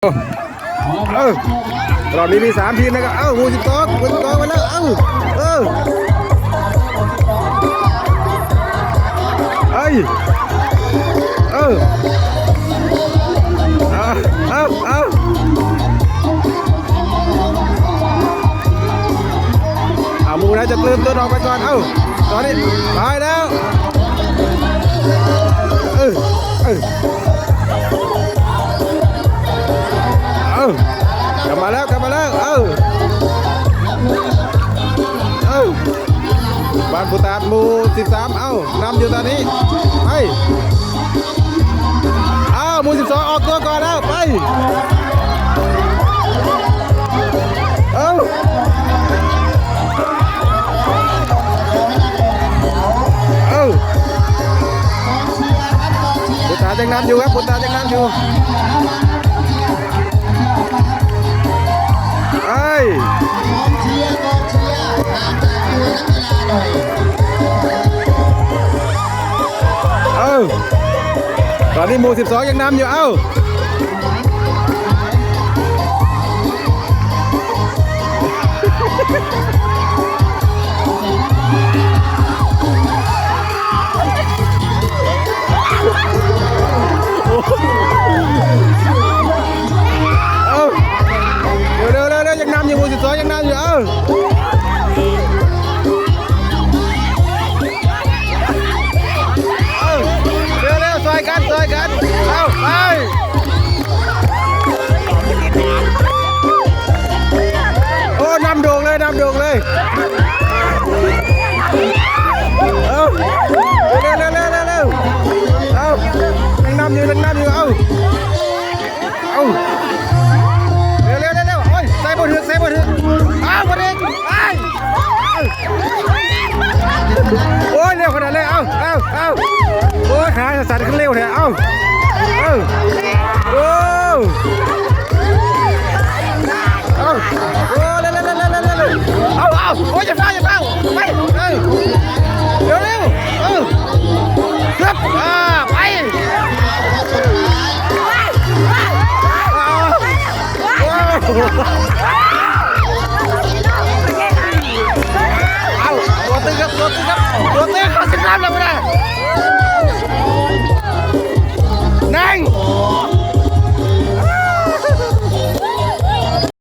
เออรอบนี้มีสามทีมนะครับ เอ้ามูสิบสอมูสิบสอมาแล้ว เอ้า เออเอ้ยเออเอาเอาเอาเอามูนะจะเติมตัวออกไปก่อน เอ้า ตอนนี้ไปแล้ว เออ เออ กลับมาแล้วกลับมาแล้ว เอ้าเอ้าบ้านพุตาดหมู่13เอ้านำอยู่ตอนนี้ไปเอ้าหมู่12องออกตัวก่อนแล้วไปเอ้าเอ้าพุตาดยังนำอยู่ครับพุตาดยังนำอยู่ ไอ้เอ้าตอนนี้หมู่12 ยังนำอยู่ เอ้า ยังนำอยู่เโอ้ยเร็วขนาดเลยเอ้าเอ้าเอ้าโอ้ยขาสั่นขึ้นเร็วแท้เอ้าเอ้าโอ้เอ้าโอ้เร็วเร็วเร็วเร็วเร็วเร็วเอ้าเอ้าโอ้ยอย่าเฝ้าอย่าเฝ้าไปเอ้ยเร็วเร็วเอ้าครับอ่าไปโอ้ ตัวตึงครับตัวตึงครับตัวตึงขอสิบล้านเลยไม่ได้